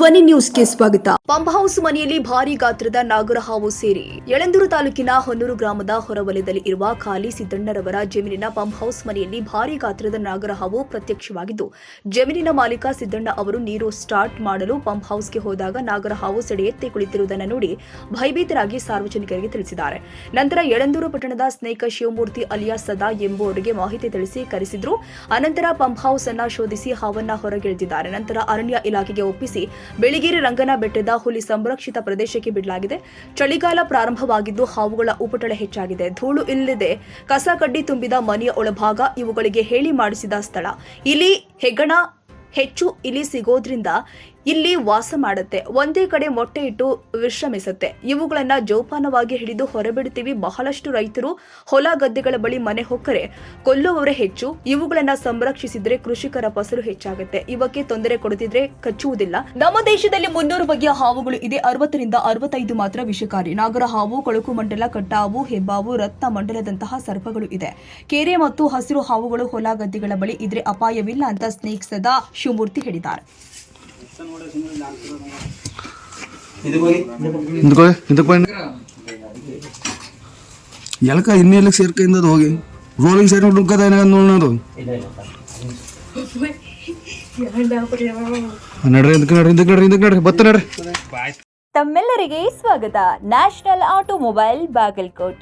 ಧ್ವನಿ ನ್ಯೂಸ್ಗೆ ಸ್ವಾಗತ. ಪಂಪ್ ಹೌಸ್ ಮನೆಯಲ್ಲಿ ಭಾರಿ ಗಾತ್ರದ ನಾಗರ ಹಾವು ಸೇರಿ ಯಳಂದೂರು ತಾಲೂಕಿನ ಹೊನ್ನೂರು ಗ್ರಾಮದ ಹೊರವಲಯದಲ್ಲಿ ಇರುವ ಖಾಲಿ ಸಿದ್ದಣ್ಣರವರ ಜಮೀನಿನ ಪಂಪ್ ಹೌಸ್ ಮನೆಯಲ್ಲಿ ಭಾರಿ ಗಾತ್ರದ ನಾಗರ ಹಾವು ಪ್ರತ್ಯಕ್ಷವಾಗಿದ್ದು, ಜಮೀನಿನ ಮಾಲೀಕ ಸಿದ್ದಣ್ಣ ಅವರು ನೀರು ಸ್ಟಾರ್ಟ್ ಮಾಡಲು ಪಂಪ್ ಹೌಸ್ಗೆ ಹೋದಾಗ ನಾಗರ ಹಾವು ಸೆಡೆಯತ್ತೆ ಕುಳಿತಿರುವುದನ್ನು ನೋಡಿ ಭಯಭೀತರಾಗಿ ಸಾರ್ವಜನಿಕರಿಗೆ ತಿಳಿಸಿದ್ದಾರೆ. ನಂತರ ಯಳಂದೂರು ಪಟ್ಟಣದ ಸ್ನೇಕ ಶಿವಮೂರ್ತಿ ಅಲಿಯಾ ಸದಾ ಎಂಬುವರಿಗೆ ಮಾಹಿತಿ ತಿಳಿಸಿ ಕರೆಸಿದ್ರು. ಅನಂತರ ಪಂಪ್ ಹೌಸ್ ಅನ್ನ ಶೋಧಿಸಿ ಹಾವನ್ನ ಹೊರಗೆಳೆದಿದ್ದಾರೆ. ನಂತರ ಅರಣ್ಯ ಇಲಾಖೆಗೆ ಒಪ್ಪಿಸಿ ಬೆಳಿಗೇರಿ ರಂಗನ ಬೆಟ್ಟದ ಹುಲಿ ಸಂರಕ್ಷಿತ ಪ್ರದೇಶಕ್ಕೆ ಬಿಡಲಾಗಿದೆ. ಚಳಿಗಾಲ ಪ್ರಾರಂಭವಾಗಿದ್ದು ಹಾವುಗಳ ಉಪಟಳ ಹೆಚ್ಚಾಗಿದೆ. ಧೂಳು ಇಲ್ಲದೆ ಕಸ ಕಡ್ಡಿ ತುಂಬಿದ ಮನೆಯ ಒಳಭಾಗ ಇವುಗಳಿಗೆ ಹೇಳಿ ಮಾಡಿಸಿದ ಸ್ಥಳ. ಇಲ್ಲಿ ಹೆಗ್ಗಣ ಹೆಚ್ಚು ಇಲಿ ಸಿಗೋದ್ರಿಂದ ಇಲ್ಲಿ ವಾಸ ಮಾಡುತ್ತೆ. ಒಂದೇ ಕಡೆ ಮೊಟ್ಟೆ ಇಟ್ಟು ವಿಶ್ರಮಿಸುತ್ತೆ. ಇವುಗಳನ್ನ ಜೋಪಾನವಾಗಿ ಹಿಡಿದು ಹೊರಬಿಡುತ್ತೀವಿ. ಬಹಳಷ್ಟು ರೈತರು ಹೊಲ ಗದ್ದೆಗಳ ಬಳಿ ಮನೆ ಹೊಕ್ಕರೆ ಕೊಲ್ಲುವವರೇ ಹೆಚ್ಚು. ಇವುಗಳನ್ನ ಸಂರಕ್ಷಿಸಿದ್ರೆ ಕೃಷಿಕರ ಫಸಲು ಹೆಚ್ಚಾಗುತ್ತೆ. ಇವಕ್ಕೆ ತೊಂದರೆ ಕೊಡುತ್ತಿದ್ರೆ ಕಚ್ಚುವುದಿಲ್ಲ. ನಮ್ಮ ದೇಶದಲ್ಲಿ ಮುನ್ನೂರು ಬಗೆಯ ಹಾವುಗಳು ಇದೆ. ಅರವತ್ತರಿಂದ ಅರವತ್ತೈದು ಮಾತ್ರ ವಿಷಕಾರಿ. ನಾಗರ ಹಾವು, ಕೊಳಕು ಮಂಡಲ, ಕಟ್ಟಾವು, ಹೆಬ್ಬಾವು, ರತ್ನ ಮಂಡಲದಂತಹ ಸರ್ಪಗಳು ಇದೆ. ಕೆರೆ ಮತ್ತು ಹಸಿರು ಹಾವುಗಳು ಹೊಲ ಗದ್ದೆಗಳ ಬಳಿ ಇದ್ರೆ ಅಪಾಯವಿಲ್ಲ ಅಂತ ಸ್ನೇಹಿಸದ ಸದಾ ಶಿವಮೂರ್ತಿ ಹೇಳಿದ್ದಾರೆ. ಹಿಂದಕ್ಕೆ ಹಿಂದಕ್ಕೆ ಬನ್ನಿ ಎಲ್ಕ ಇನ್ನೆಲ್ಲಕ್ಕೆ ಸೇರ್ಕಂದದು ಹೋಗಿ ರೋಲಿಂಗ್ ಸೈಡ್ ಹುಡುಕದ ಏನಾಗ ನೋಡೋದು ನಡ್ರಿ ಹಿಂದಕ್ಕೆ ನಡ್ರಿ ಹಿಂದಕ್ಕೆ ನಡ್ರಿ ಹಿಂದಕ್ಕೆ ನಡ್ರಿ ಬತ್ತ ನಡ್ರಿ ತಮ್ಮೆಲ್ಲರಿಗೆ ಸ್ವಾಗತ ನ್ಯಾಷನಲ್ ಆಟೋಮೊಬೈಲ್ ಬಾಗಲ್ಕೋಟ್